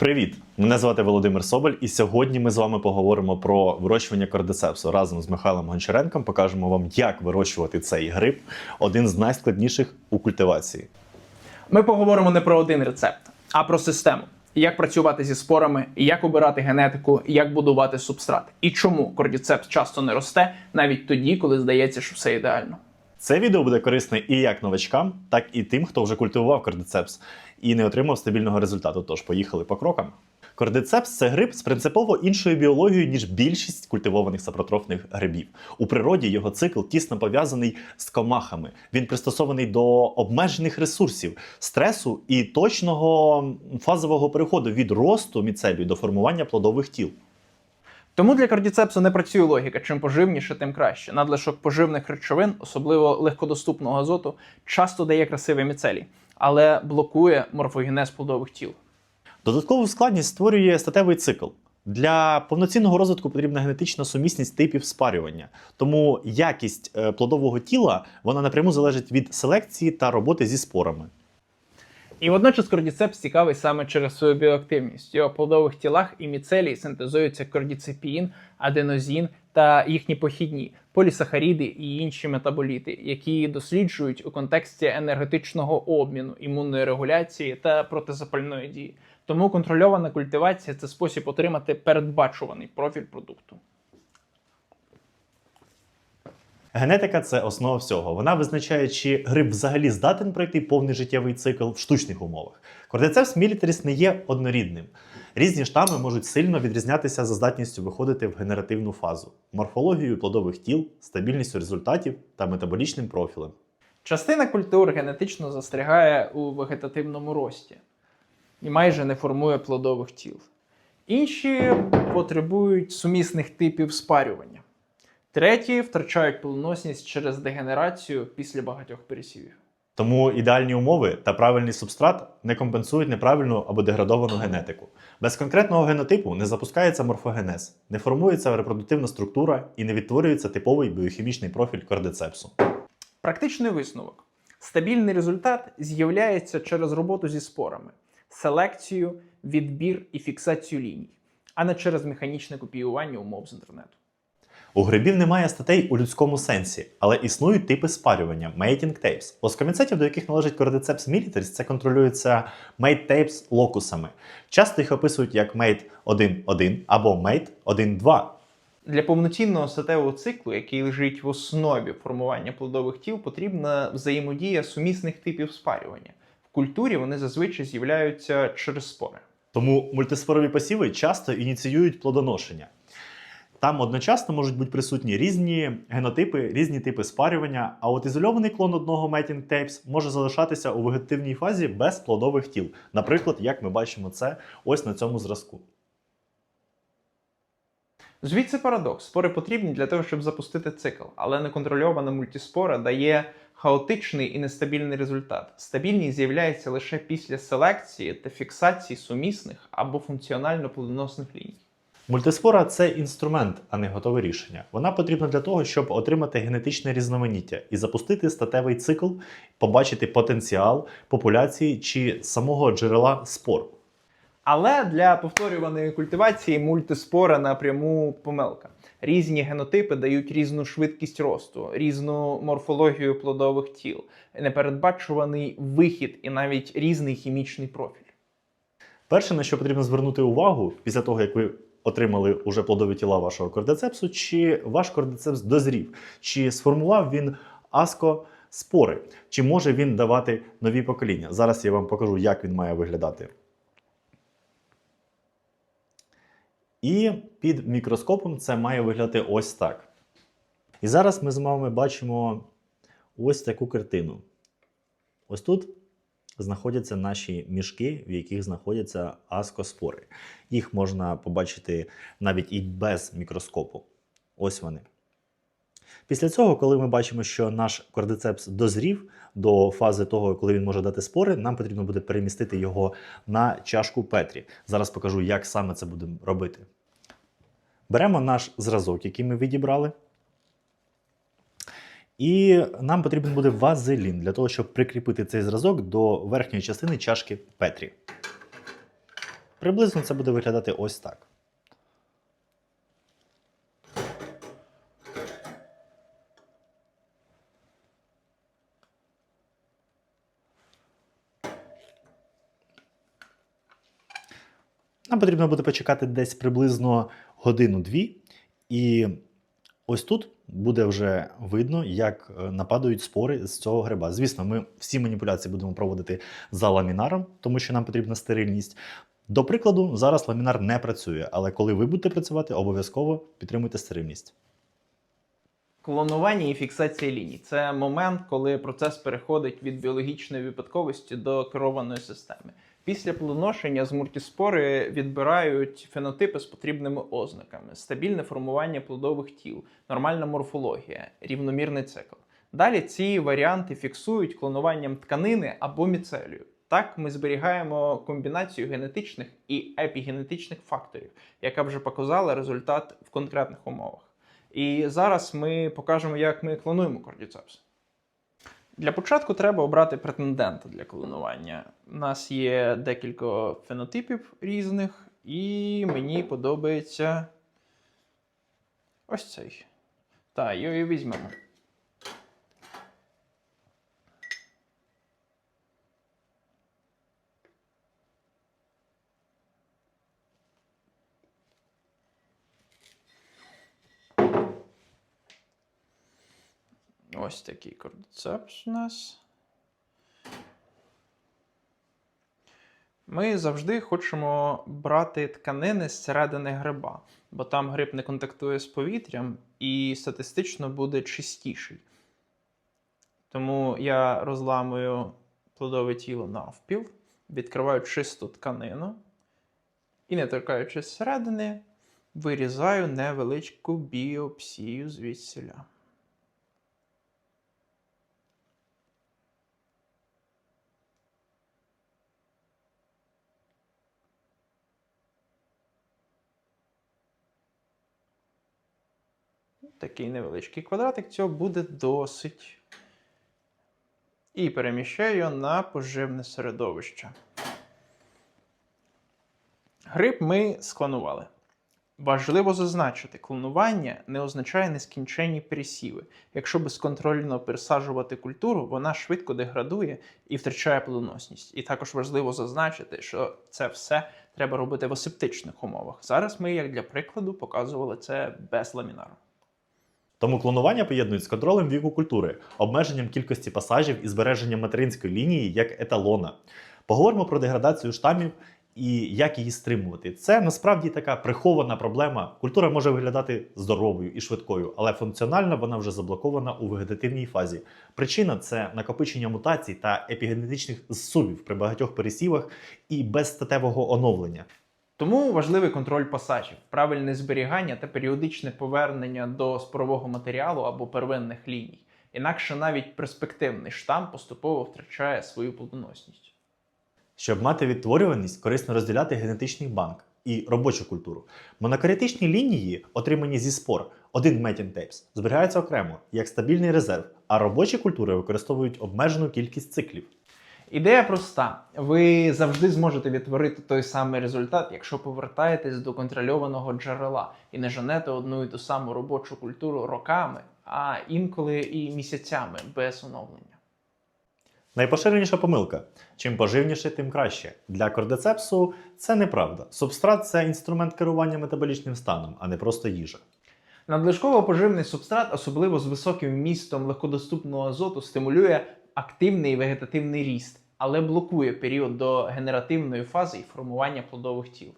Привіт! Мене звати Володимир Соболь, і сьогодні ми з вами поговоримо про вирощування кордицепсу. Разом з Михайлом Гончаренком покажемо вам, як вирощувати цей гриб, один з найскладніших у культивації. Ми поговоримо не про один рецепт, а про систему. Як працювати зі спорами, як обирати генетику, як будувати субстрат, і чому кордіцепс часто не росте навіть тоді, коли здається, що все ідеально. Це відео буде корисне і як новачкам, так і тим, хто вже культивував кордицепс і не отримав стабільного результату. Тож поїхали по крокам. Кордицепс це гриб з принципово іншою біологією, ніж більшість культивованих сапротрофних грибів. У природі його цикл тісно пов'язаний з комахами. Він пристосований до обмежених ресурсів, стресу і точного фазового переходу від росту міцелію до формування плодових тіл. Тому для кардіцепсу не працює логіка, чим поживніше, тим краще. Надлишок поживних речовин, особливо легкодоступного азоту, часто дає красиві міцелій, але блокує морфогенез плодових тіл. Додаткову складність створює статевий цикл. Для повноцінного розвитку потрібна генетична сумісність типів спарювання. Тому якість е, плодового тіла вона напряму залежить від селекції та роботи зі спорами. І водночас кордіцепс цікавий саме через свою біоактивність. Його плодових тілах і міцелії синтезуються кордіцепін, аденозін та їхні похідні полісахаріди і інші метаболіти, які досліджують у контексті енергетичного обміну, імунної регуляції та протизапальної дії. Тому контрольована культивація це спосіб отримати передбачуваний профіль продукту. Генетика це основа всього. Вона визначає, чи гриб взагалі здатен пройти повний життєвий цикл в штучних умовах. Кордицепс мілітаріс не є однорідним. Різні штами можуть сильно відрізнятися за здатністю виходити в генеративну фазу, морфологією плодових тіл, стабільністю результатів та метаболічним профілем. Частина культур генетично застрягає у вегетативному рості і майже не формує плодових тіл. Інші потребують сумісних типів спарювання. Треті втрачають плодоносність через дегенерацію після багатьох пересівів. Тому ідеальні умови та правильний субстрат не компенсують неправильну або деградовану генетику. Без конкретного генотипу не запускається морфогенез, не формується репродуктивна структура і не відтворюється типовий біохімічний профіль кордицепсу. Практичний висновок. Стабільний результат з'являється через роботу зі спорами, селекцію, відбір і фіксацію ліній, а не через механічне копіювання умов з інтернету. У грибів немає статей у людському сенсі, але існують типи спарювання mating tapes. Плоскоміцетів, до яких належить кордицепс militaris, це контролюється mate tapes локусами. Часто їх описують як mate 1.1 або mate 1.2. Для повноцінного статевого циклу, який лежить в основі формування плодових тіл, потрібна взаємодія сумісних типів спарювання. В культурі вони зазвичай з'являються через спори. Тому мультиспорові посіви часто ініціюють плодоношення. Там одночасно можуть бути присутні різні генотипи, різні типи спарювання, а от ізольований клон одного mating tapes може залишатися у вегетативній фазі без плодових тіл. Наприклад, як ми бачимо це ось на цьому зразку. Звідси парадокс. Спори потрібні для того, щоб запустити цикл, але неконтрольована мультиспора дає хаотичний і нестабільний результат. Стабільність з'являється лише після селекції та фіксації сумісних або функціонально плодоносних ліній. Мультиспора це інструмент, а не готове рішення. Вона потрібна для того, щоб отримати генетичне різноманіття і запустити статевий цикл, побачити потенціал популяції чи самого джерела спор. Але для повторюваної культивації мультиспора напряму помилка. Різні генотипи дають різну швидкість росту, різну морфологію плодових тіл, непередбачуваний вихід і навіть різний хімічний профіль. Перше, на що потрібно звернути увагу після того, як ви отримали уже плодові тіла вашого кордицепсу, чи ваш кордицепс дозрів, чи сформував він аскоспори, чи може він давати нові покоління. Зараз я вам покажу, як він має виглядати. І під мікроскопом це має виглядати ось так. І зараз ми з вами бачимо ось таку картину. Ось тут знаходяться наші мішки, в яких знаходяться аскоспори. Їх можна побачити навіть і без мікроскопу. Ось вони. Після цього, коли ми бачимо, що наш кордицепс дозрів до фази того, коли він може дати спори, нам потрібно буде перемістити його на чашку Петрі. Зараз покажу, як саме це будемо робити. Беремо наш зразок, який ми відібрали. І нам потрібен буде вазелін для того, щоб прикріпити цей зразок до верхньої частини чашки Петрі. Приблизно це буде виглядати ось так. Нам потрібно буде почекати десь приблизно годину-дві, і ось тут буде вже видно, як е, нападають спори з цього гриба. Звісно, ми всі маніпуляції будемо проводити за ламінаром, тому що нам потрібна стерильність. До прикладу, зараз ламінар не працює, але коли ви будете працювати, обов'язково підтримуйте стерильність. Клонування і фіксація ліній це момент, коли процес переходить від біологічної випадковості до керованої системи. Після плодоношення з мультиспори відбирають фенотипи з потрібними ознаками: стабільне формування плодових тіл, нормальна морфологія, рівномірний цикл. Далі ці варіанти фіксують клонуванням тканини або міцелію. Так ми зберігаємо комбінацію генетичних і епігенетичних факторів, яка вже показала результат в конкретних умовах. І зараз ми покажемо, як ми клонуємо кордіцепс. Для початку треба обрати претендента для клонування. У нас є декілька фенотипів різних, і мені подобається ось цей. Так, його і візьмемо. Ось такий кордицепс у нас. Ми завжди хочемо брати тканини з середини гриба, бо там гриб не контактує з повітрям і статистично буде чистіший. Тому я розламую плодове тіло навпіл, відкриваю чисту тканину і, не торкаючись зсередини, вирізаю невеличку біопсію звідсіля. Такий невеличкий квадратик, цього буде досить. І переміщаю його на поживне середовище. Гриб ми склонували. Важливо зазначити, клонування не означає нескінченні пересіви. Якщо безконтрольно пересаджувати культуру, вона швидко деградує і втрачає плодоносність. І також важливо зазначити, що це все треба робити в асептичних умовах. Зараз ми, як для прикладу, показували це без ламінару. Тому клонування поєднують з контролем віку культури, обмеженням кількості пасажів і збереженням материнської лінії як еталона. Поговоримо про деградацію штамів і як її стримувати. Це насправді така прихована проблема. Культура може виглядати здоровою і швидкою, але функціонально вона вже заблокована у вегетативній фазі. Причина це накопичення мутацій та епігенетичних зсувів при багатьох пересівах і безстатевого оновлення. Тому важливий контроль пасажів, правильне зберігання та періодичне повернення до спорового матеріалу або первинних ліній. Інакше навіть перспективний штам поступово втрачає свою плодоносність. Щоб мати відтворюваність, корисно розділяти генетичний банк і робочу культуру. Монокарітичні лінії, отримані зі спор, один метінтейпс, зберігаються окремо як стабільний резерв, а робочі культури використовують обмежену кількість циклів. Ідея проста: ви завжди зможете відтворити той самий результат, якщо повертаєтесь до контрольованого джерела і не женете одну і ту саму робочу культуру роками, а інколи і місяцями без оновлення. Найпоширеніша помилка: чим поживніше, тим краще. Для кордицепсу це неправда. Субстрат це інструмент керування метаболічним станом, а не просто їжа. Надлишково-поживний субстрат, особливо з високим вмістом легкодоступного азоту, стимулює активний вегетативний ріст, але блокує період до генеративної фази і формування плодових тіл.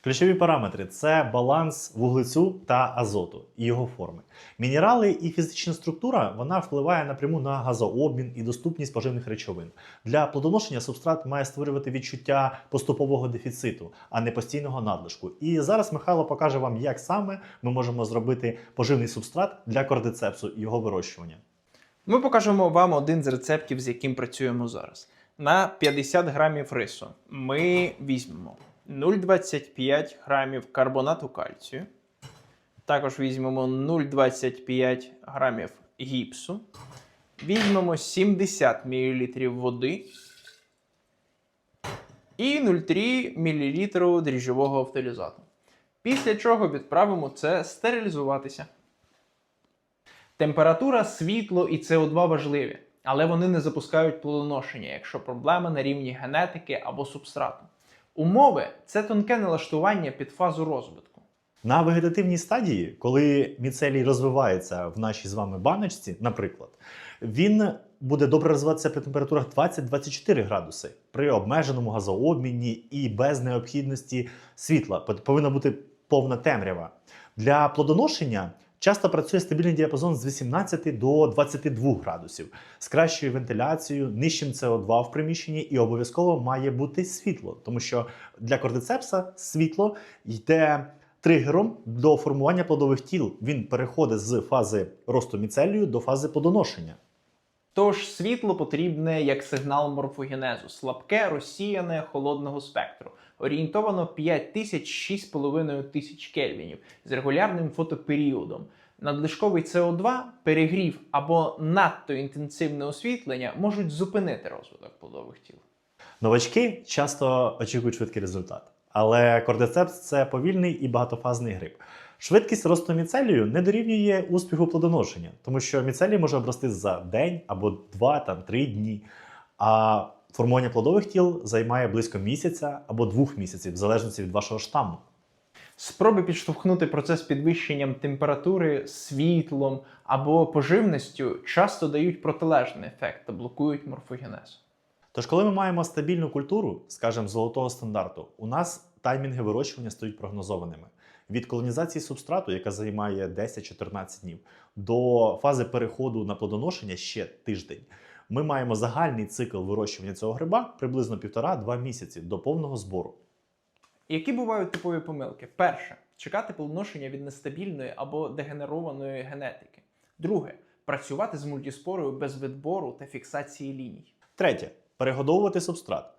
Ключові параметри це баланс вуглецю та азоту і його форми. Мінерали і фізична структура вона впливає напряму на газообмін і доступність поживних речовин. Для плодоношення субстрат має створювати відчуття поступового дефіциту, а не постійного надлишку. І зараз Михайло покаже вам, як саме ми можемо зробити поживний субстрат для кордицепсу і його вирощування. Ми покажемо вам один з рецептів, з яким працюємо зараз. На 50 грамів рису ми візьмемо 0,25 грамів карбонату кальцію. Також візьмемо 0,25 грамів гіпсу. Візьмемо 70 мл води. і 0,3 мл дріжджового автолізату. Після чого відправимо це стерилізуватися. Температура, світло і СО2 важливі, але вони не запускають плодоношення, якщо проблема на рівні генетики або субстрату. Умови це тонке налаштування під фазу розвитку. На вегетативній стадії, коли міцелій розвивається в нашій з вами баночці, наприклад, він буде добре розвиватися при температурах 20-24 градуси при обмеженому газообміні і без необхідності світла. Повинна бути повна темрява. Для плодоношення часто працює стабільний діапазон з 18 до 22 градусів з кращою вентиляцією, нижчим СО2 в приміщенні, і обов'язково має бути світло, тому що для кордицепса світло йде тригером до формування плодових тіл. Він переходить з фази росту міцелію до фази плодоношення. Тож світло потрібне як сигнал морфогенезу, слабке, розсіяне холодного спектру, орієнтовано 5000-6,5 тисяч кельвінів з регулярним фотоперіодом. Надлишковий СО2, перегрів або надто інтенсивне освітлення можуть зупинити розвиток плодових тіл. Новачки часто очікують швидкий результат, але кордицепс це повільний і багатофазний гриб. Швидкість росту міцелію не дорівнює успіху плодоношення, тому що міцелій може обрости за день або два, там три дні. А формування плодових тіл займає близько місяця або двох місяців, в залежності від вашого штаму. Спроби підштовхнути процес підвищенням температури світлом або поживністю часто дають протилежний ефект та блокують морфогенез. Тож, коли ми маємо стабільну культуру, скажімо, золотого стандарту, у нас таймінги вирощування стають прогнозованими. Від колонізації субстрату, яка займає 10-14 днів, до фази переходу на плодоношення ще тиждень. Ми маємо загальний цикл вирощування цього гриба приблизно 1,5-2 місяці до повного збору. Які бувають типові помилки? Перше чекати плодоношення від нестабільної або дегенерованої генетики. Друге працювати з мультиспорою без відбору та фіксації ліній. Третє перегодовувати субстрат.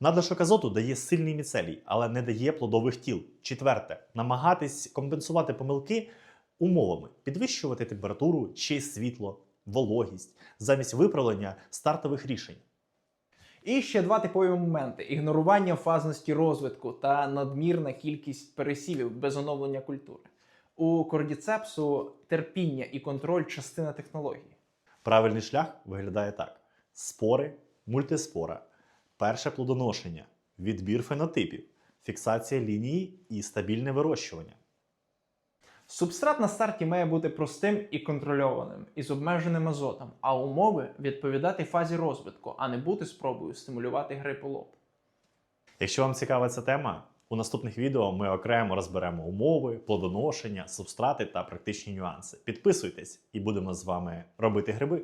Надлишок азоту дає сильний міцелій, але не дає плодових тіл. Четверте намагатись компенсувати помилки умовами, підвищувати температуру чи світло, вологість замість виправлення стартових рішень. І ще два типові моменти: ігнорування фазності розвитку та надмірна кількість пересівів без оновлення культури. У кордіцепсу терпіння і контроль частина технології. Правильний шлях виглядає так: спори, мультиспора, перше плодоношення, відбір фенотипів, фіксація лінії і стабільне вирощування. Субстрат на старті має бути простим і контрольованим, із обмеженим азотом, а умови відповідати фазі розвитку, а не бути спробою стимулювати гриполоб. Якщо вам цікава ця тема, у наступних відео ми окремо розберемо умови, плодоношення, субстрати та практичні нюанси. Підписуйтесь і будемо з вами робити гриби.